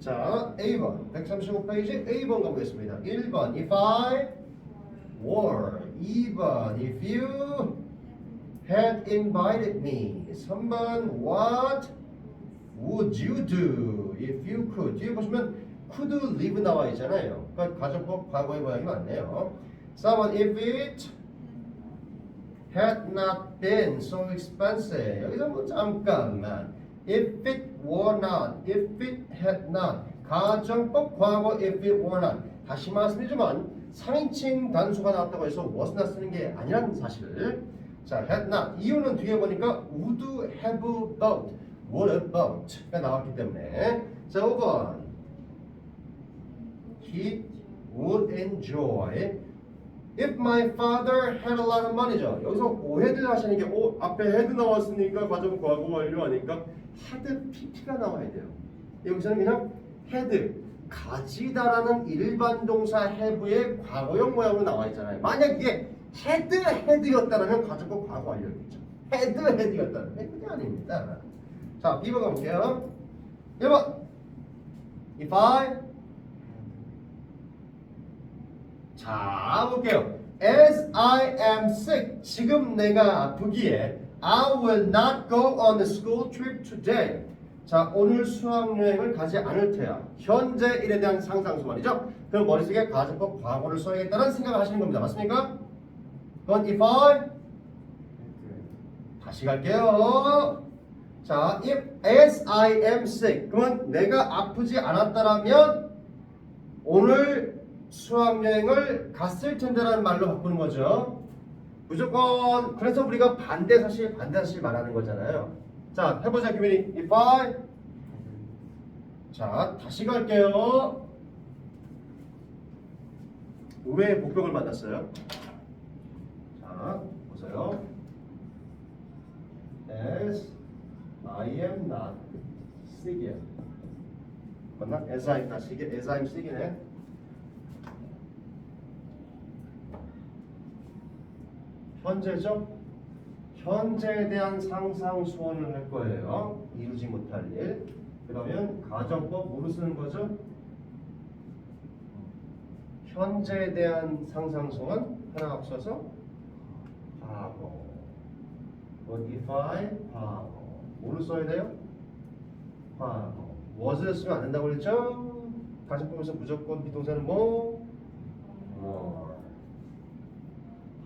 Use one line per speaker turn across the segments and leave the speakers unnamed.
자, A번 135페이지 A번 가보겠습니다. 1번 If I were 2번 If you had invited me 3번 What would you do if you could 뒤에 보시면 could live 나와 있잖아요. 그러니까 가정법 과거의 모양이 맞네요. 4번 If it had not been so expensive. 여기서 뭐 잠깐만. If it were not, if it had not. 가정법 과거 if it were not. 다시 말씀드리지만 상인칭 단수가 나왔다고 해서 was not 쓰는 게 아니라는 사실을. 자, had not. 이유는 뒤에 보니까 would have about, what about가 나왔기 때문에. 자, 5번. He would enjoy If my father had a lot of money죠. 여기서 오해를 하시는 게 오, 앞에 had 나왔으니까 과정 과거 완료하니까 had pp가 나와야 돼요. 여기서는 그냥 had 가지다라는 일반 동사 have의 과거형 모양으로 나와 있잖아요. 만약 이게 had had였다면 가정법 과거 완료겠죠. had had였다면 그게 아닙니다. 자, B번 가볼게요. 1번 If I 자, 볼게요. As I am sick, 지금 내가 아프기에 I will not go on the school trip today. 자, 오늘 수학여행을 가지 않을 테야. 현재 일에 대한 상상수 말이죠. 그럼 머릿속에 가정법 과거를 써야겠다는 생각을 하시는 겁니다. 맞습니까? 그건 if I 다시 갈게요. 자, if as I am sick. 그러면 내가 아프지 않았다라면 오늘 수학여행을 갔을 텐데라는 말로 바꾸는 거죠. 무조건 그래서 우리가 반대 사실 반대 사실 말하는 거잖아요. 자 해보자 규민이 if I 자 다시 갈게요. 의외의 복병을 만났어요. 자 보세요. As I am not sick. 맞나? As I'm not sick. As I'm sick이네. 현재죠? 현재에 대한 상상 소원을 할 거예요. 이루지 못할 일. 그러면 가정법 뭐로 쓰는 거죠? 현재에 대한 상상 소원 하나 앞서서 과거. modify 과거. 뭐로 써야 돼요? 과거. was를 쓰면 안 된다고 그랬죠? 가정법에서 무조건 비동사는 뭐? more.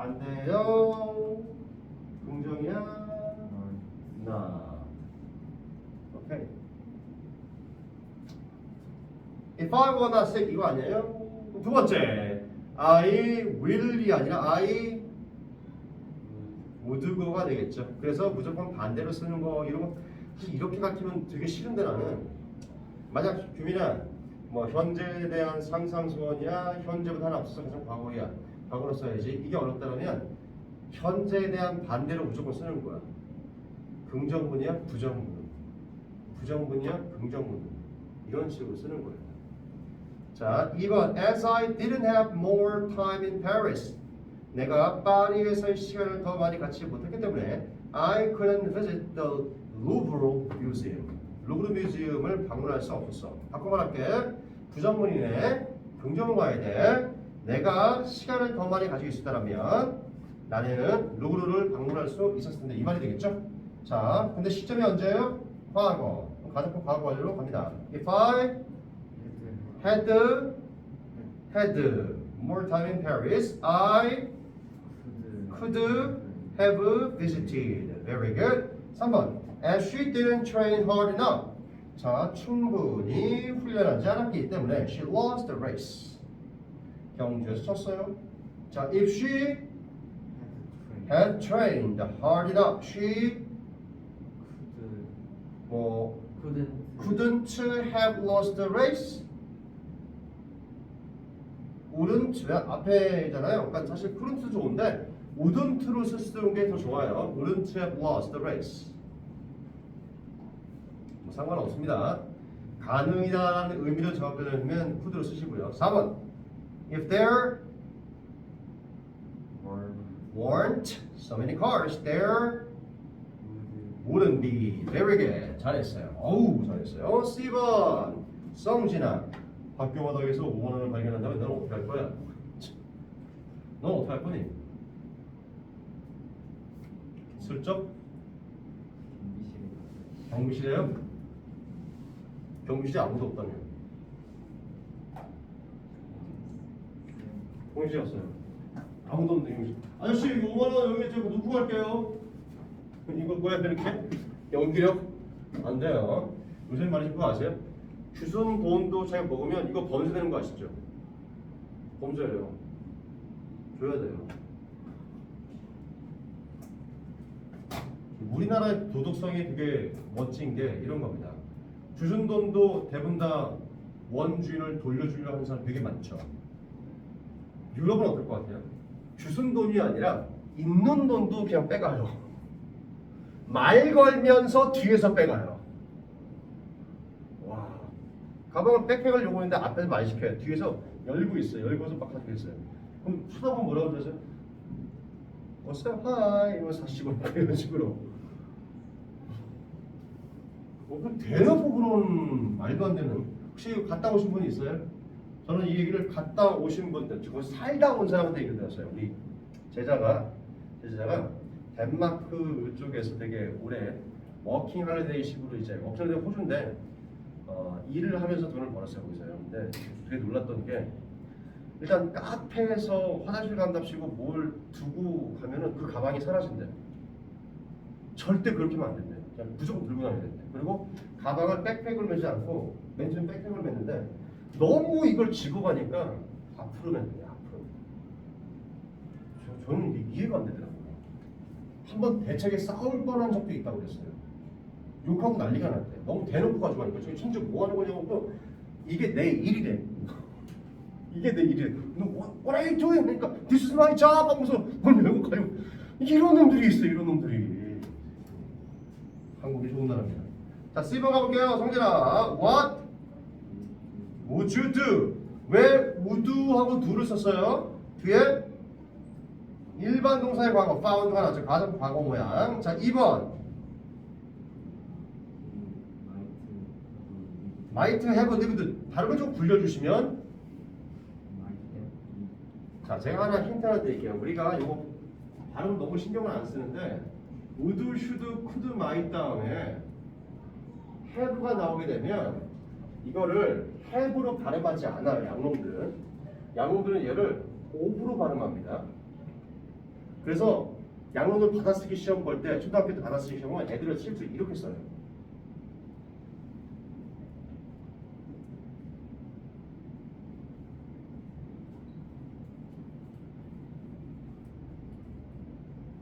반대요. 긍정이야. 나. 오케이. If I not sick 이거 아니에요? 두 번째. I will이 아니라 I would go가 되겠죠. 그래서 무조건 반대로 쓰는 거 이런 거 이렇게 가르치면 되게 싫은데 나는 만약 규민아 뭐 현재에 대한 상상 소원이야 현재보다 하나 앞서서 과거야 과거로 써야지. 이게 어렵다면 현재에 대한 반대로 무조건 쓰는 거야. 긍정문이야 부정문 부정문이야 긍정문 이런 식으로 쓰는 거예요 자 2번 As I didn't have more time in Paris. 내가 파리에서의 시간을 더 많이 갖지 못했기 때문에 I couldn't visit the Louvre Museum. 루브르 뮤지엄을 방문할 수 없었어. 바꿔 말할게. 부정문이네. 긍정문 가야 돼 내가 시간을 더 많이 가지고 있었다면 나는 루브르를 방문할 수 있었을 텐데 이 말이 되겠죠? 자, 근데 시점이 언제예요? 과거. 가정법 과거 완료로 갑니다. If I had had more time in Paris, I could have visited. Very good. 3번. And she didn't train hard enough. 자, 충분히 훈련하지 않았기 때문에 she lost the race. 경주에서 쳤어요. 자, if she had trained hard enough, she 뭐 couldn't have lost the race. wouldn't 왜 앞에잖아요. 그러니까 사실 couldn't 좋은데 wouldn't로 쓰는 게 더 좋아요. wouldn't have lost the race. 뭐 상관없습니다. 가능이다라는 의미를 정확하려면 could로 쓰시고요. 4번 If there weren't so many cars, there wouldn't be. Very good. 잘했어요. 어우, 잘했어요. C번. 성진아. 학교마다에서 5만 원을 발견한다면 너는 어떻게 할 거야? 넌 어떻게 할 거니? 슬쩍 경비실에요? 경비실에 아무도 없다며. 경비실 없어요. 아무도 없는데 경비실. 아저씨 이거 5만 원 여기 저 놓고 갈게요. 이거 뭐야 이렇게? 연기력? 안 돼요. 요새 말이지 그거 아세요? 주선 돈도 자기가 먹으면 이거 범죄 되는 거 아시죠? 범죄예요. 줘야 돼요. 우리나라의 도덕성이 되게 멋진 게 이런 겁니다. 주준 돈도 대부분 다 원주인을 돌려주려 하는 사람 되게 많죠. 유럽은 어떨 것 같아요? 주순 돈이 아니라 있는 돈도 그냥 빼가요. 말 걸면서 뒤에서 빼가요. 와, 가방을 백팩을 요구했는데 앞에서 말 시켜요. 뒤에서 열고 있어요. 열고서 막 가지고 있어요. 그럼 쳐다보면 뭐라고 그러세요? 어서 하이 이러면서 사시고 막 이런 식으로. 어, 그 대놓고는 말도 안 되는. 혹시 갔다 오신 분이 있어요? 저는 이 얘기를 갔다 오신 분들, 즉 살다 온 사람한테 얘기를 들었어요. 우리 제자가 제자가 덴마크 쪽에서 되게 오래 워킹 할리데이식으로 이제 워킹 할리데이 호주인데 어, 일을 하면서 돈을 벌었어요 거기서요. 근데 되게 놀랐던 게 일단 카페에서 화장실 간답시고 뭘 두고 가면은 그 가방이 사라진대. 절대 그렇게 하면 안 된대. 무조건 들고 다녀야 된대. 그리고 가방을 백팩을 매지 않고 맨 처음 백팩을 맸는데 너무 이걸 지고 가니까 앞으로 맸대. 앞으로. 저, 저는 이해가 안 되더라고요. 한번 대책에 싸울 뻔한 적도 있다고 그랬어요. 욕하고 난리가 났대. 너무 대놓고 가지고 가니까 저기 진짜 뭐 하는 거냐고 또 이게 내 일이래. 이게 내 일이래. 너 what, what are you doing? 그러니까 this is my job 하면서 뭘 외고 가요. 이런 놈들이 있어 이런 놈들이. 한국이 좋은 나라입니다. 자 C번 가볼게요. 성진아. What would you do? 왜 would 하고 do를 썼어요? 뒤에 일반 동사의 과거 found가 나왔죠. 가정 과거 모양. 자 2번 might have lived 발음을 좀 굴려주시면 자 제가 하나 힌트 하나 드릴게요. 우리가 이거 발음 너무 신경을 안 쓰는데 would, should, could, might 다음에 have가 나오게 되면 이거를 have로 발음하지 않아요. 양놈들은 양놈들은 얘를 of로 발음합니다. 그래서 양놈들 받아쓰기 시험 볼 때 초등학교 때 받아쓰기 시험은 애들을 실수 이렇게 써요.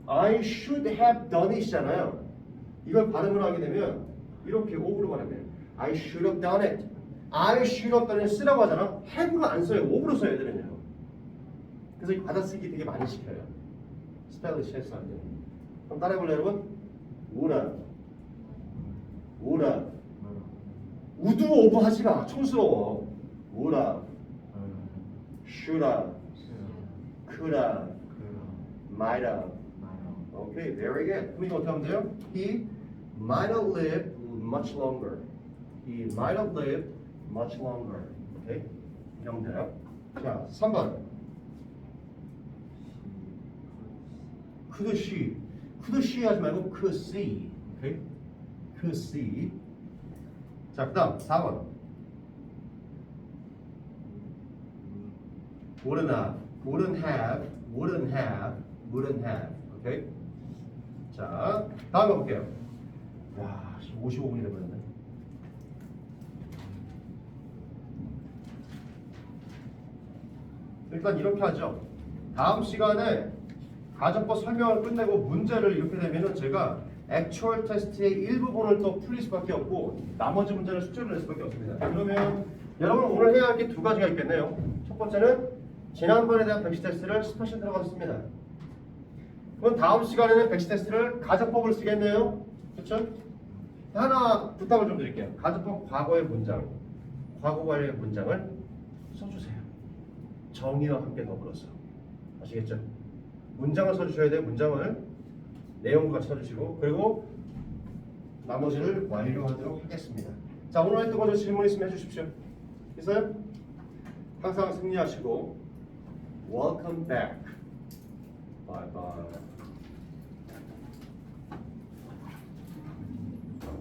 I should have done it이잖아요. 이걸 발음을 하게 되면 이렇게 오브로 발음해요. I should have done it. I should it 쓰라고 하잖아. have로 안 써요. 오브로 써야 되는요. 그래서 이 받아쓰기 되게 많이 시켜요. 스펠링 실수 할 때. 그럼 따라해볼래요, 여러분? would have. 우드 오브 하지 마. 촌스러워. could have. might have. Okay, very good. 그럼 어떻게 하면 돼요? He might have lived much longer. He might have lived much longer. 이러면 돼요. 자, 3번. could she. could she 하지 말고 could see. Okay? could see. 자, 그 다음 4번. wouldn't have, wouldn't have, wouldn't have, wouldn't have. 오케이? 자, 다음 가볼게요. 야, 55분이 돼버렸네. 일단 이렇게 하죠. 다음 시간에 가정법 설명을 끝내고 문제를 이렇게 되면은 제가 액츄얼 테스트의 일부분을 또 풀릴 수밖에 없고 나머지 문제는 숙제를 낼 수밖에 없습니다. 그러면 여러분 오늘 해야 할 게 두 가지가 있겠네요. 첫 번째는 지난번에 대한 백시 테스트를 스페셜 들어갔습니다. 그럼 다음 시간에는 백시 테스트를 가정법을 쓰겠네요. 그렇죠? 하나 부탁을 좀 드릴게요. 가정법 과거의 문장, 과거관의 문장을 써주세요. 정의와 함께 더불어서 아시겠죠? 문장을 써주셔야 돼요. 문장을 내용과 써주시고 그리고 나머지를 완료하도록 하겠습니다. 자 오늘 했던 거저 질문 있으면 해주십시오. 있어요? 항상 승리하시고 welcome back. Bye bye.